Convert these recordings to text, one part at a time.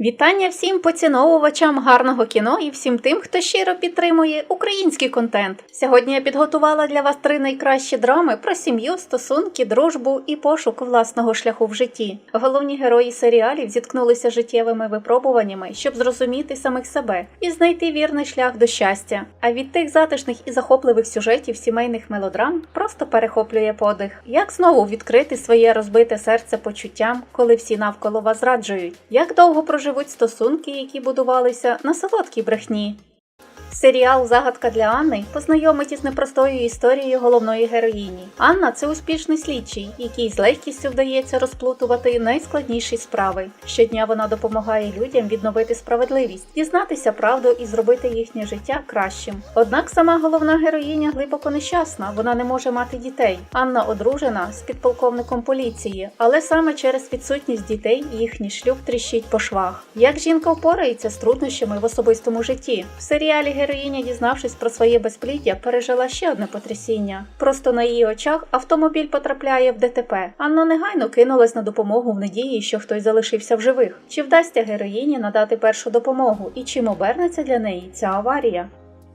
Вітання всім поціновувачам гарного кіно і всім тим, хто щиро підтримує український контент. Сьогодні я підготувала для вас три найкращі драми про сім'ю, стосунки, дружбу і пошук власного шляху в житті. Головні герої серіалів зіткнулися життєвими випробуваннями, щоб зрозуміти самих себе і знайти вірний шлях до щастя. А від тих затишних і захопливих сюжетів сімейних мелодрам просто перехоплює подих. Як знову відкрити своє розбите серце почуттям, коли всі навколо вас зраджують? Як довго проживуть стосунки, які будувалися на солодкій брехні? Серіал Загадка для Анни познайомить із непростою історією головної героїні. Анна це успішний слідчий, який з легкістю вдається розплутувати найскладніші справи. Щодня вона допомагає людям відновити справедливість, дізнатися правду і зробити їхнє життя кращим. Однак сама головна героїня глибоко нещасна, вона не може мати дітей. Анна одружена з підполковником поліції, але саме через відсутність дітей їхній шлюб тріщить по швах. Як жінка впорається з труднощами в особистому житті? В серіалі героїня, дізнавшись про своє безпліддя, пережила ще одне потрясіння. Просто на її очах автомобіль потрапляє в ДТП. Анна негайно кинулась на допомогу в надії, що хтось залишився в живих. Чи вдасться героїні надати першу допомогу і чим обернеться для неї ця аварія?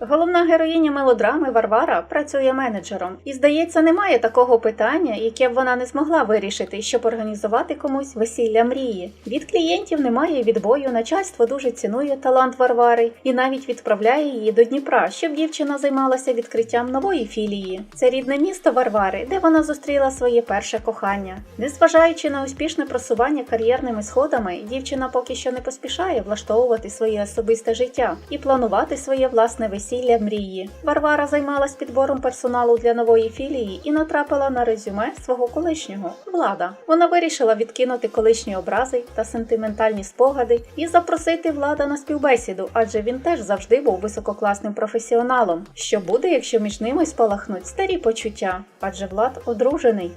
Головна героїня мелодрами Варвара працює менеджером, і здається, немає такого питання, яке б вона не змогла вирішити, щоб організувати комусь весілля мрії. Від клієнтів немає відбою. Начальство дуже цінує талант Варвари і навіть відправляє її до Дніпра, щоб дівчина займалася відкриттям нової філії. Це рідне місто Варвари, де вона зустріла своє перше кохання. Незважаючи на успішне просування кар'єрними сходами, дівчина поки що не поспішає влаштовувати своє особисте життя і планувати своє власне весілля весілля мрії. Варвара займалась підбором персоналу для нової філії і натрапила на резюме свого колишнього влада. Вона вирішила відкинути колишні образи та сентиментальні спогади і запросити влада на співбесіду, адже він теж завжди був висококласним професіоналом. Що буде, якщо між ними спалахнуть старі почуття? Адже влад одружений.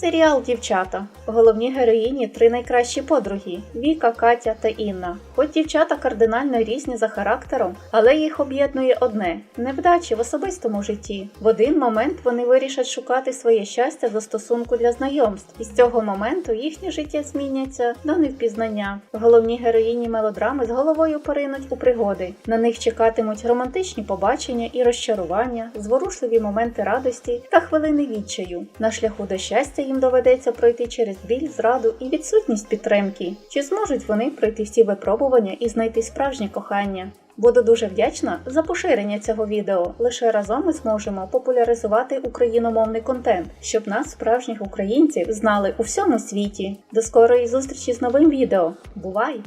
Серіал Дівчата. Головні героїні три найкращі подруги Віка, Катя та Інна. Хоч дівчата кардинально різні за характером, але їх об'єднує одне невдачі в особистому житті. В один момент вони вирішать шукати своє щастя до стосунку для знайомств, і з цього моменту їхнє життя зміняться до невпізнання. Головні героїні мелодрами з головою поринуть у пригоди. На них чекатимуть романтичні побачення і розчарування, зворушливі моменти радості та хвилини відчаю. На шляху до щастя їм доведеться пройти через біль, зраду і відсутність підтримки. Чи зможуть вони пройти всі випробування і знайти справжнє кохання? Буду дуже вдячна за поширення цього відео. Лише разом ми зможемо популяризувати україномовний контент, щоб нас, справжніх українців, знали у всьому світі. До скорої зустрічі з новим відео. Бувай!